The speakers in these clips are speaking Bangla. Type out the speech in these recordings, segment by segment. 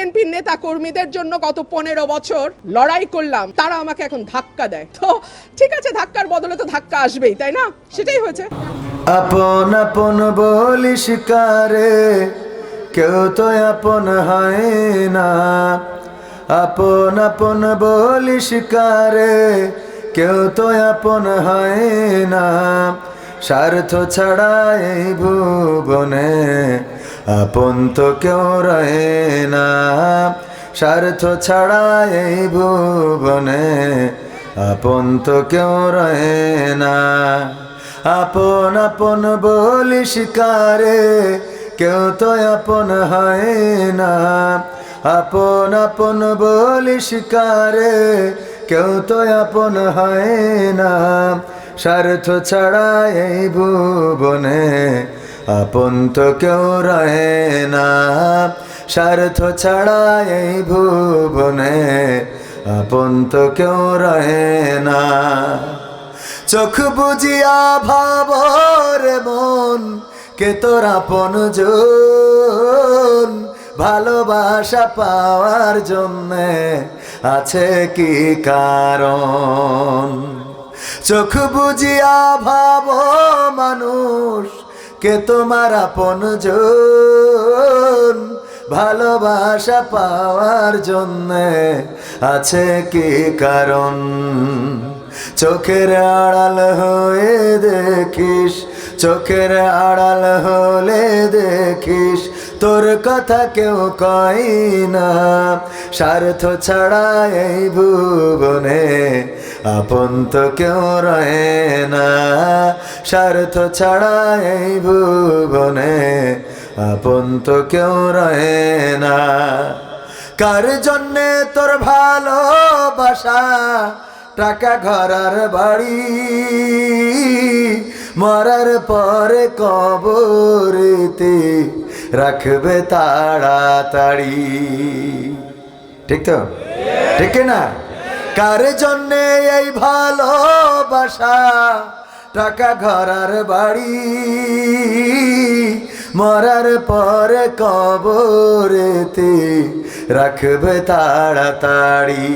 বিএনপির নেতা কর্মীদের জন্য গত পনেরো বছর লড়াই করলাম, তারা আমাকে এখন ধাক্কা দেয়। তো ঠিক আছে, ধাক্কার বদলে তো ধাক্কা আসবেই, তাই না? সেটাই হয়েছে। আপন আপন বলি শিকারে, কেউ তো আপন হয় না। আপন আপন বলি শিকারে, কেউ তো আপন হয় না। স্বার্থ ছাড়া এই ভুবনে আপন তো কেউ রহে না। স্বার্থ ছাড়া এই ভুবনে আপন তো কেউ রহে না। আপন আপন বলি শিকারে কেউ তো আপন হয় না। আপন আপন বলি শিকারে কেউ তো আপন হয় না। স্বার্থ ছাড়া এই ভুবনে আপন তো কেউ রহে না। স্বার্থ ছাড়া এই ভুবনে আপন তো কেউ রহে না। চোখ বুঝিয়া ভাবর মন, কে তোর আপন ভালোবাসা পাওয়ার জন্যে আছে কি কারণ? চোখ বুঝিয়া ভাব মানুষ কে তোমার আপন জন, ভালোবাসা পাওয়ার জন্যে আছে কি কারণ? চোখের আড়াল হয়ে দেখিস, চোখের আড়াল হলে দেখিস তোর কথা কেউ কয় না। স্বার্থ ছাড়া এই ভুবনে আপন তো কেউ রহে না। স্বার্থ ছাড়া এই ভুবনে আপন তো কেউ রহে না। কার জন্যে তোর ভালোবাসা? টাকা ঘরার বাড়ি। মরার পরে কবরেতে রাখবে তাড়াতাড়ি। ঠিক তো? ঠিক না কার জন্যে এই ভালোবাসা? টাকা ঘরার বাড়ি। মরার পরে কবরেতে রাখবে তাড়াতাড়ি।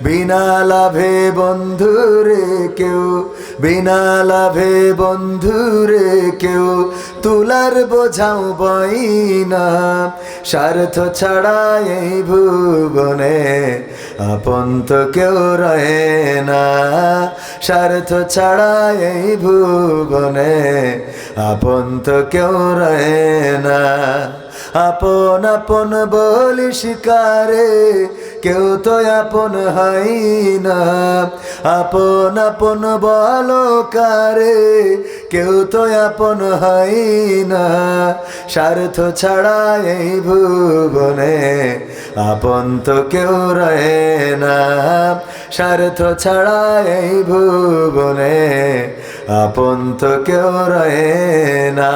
বিনা লাভে বন্ধুরে কেউ, বিনা লাভে বন্ধুরে কেউ, তুলার বোঝাও বই না স্বার্থ ছাড়া এই ভুবনে আপন তো কেউ রহে না স্বার্থ ছাড়া এই ভুবনে আপন তো কেউ রহে না আপন আপন বলি শিকারে কেউ তো আপন হয় না। আপন আপন বলো কারে, কেউ তো আপন হয় না। স্বার্থ ছাড়া এই ভুবনে আপন তো কেউ রহে না। স্বার্থ ছাড়া এই ভুবনে আপন তো কেউ রহে না।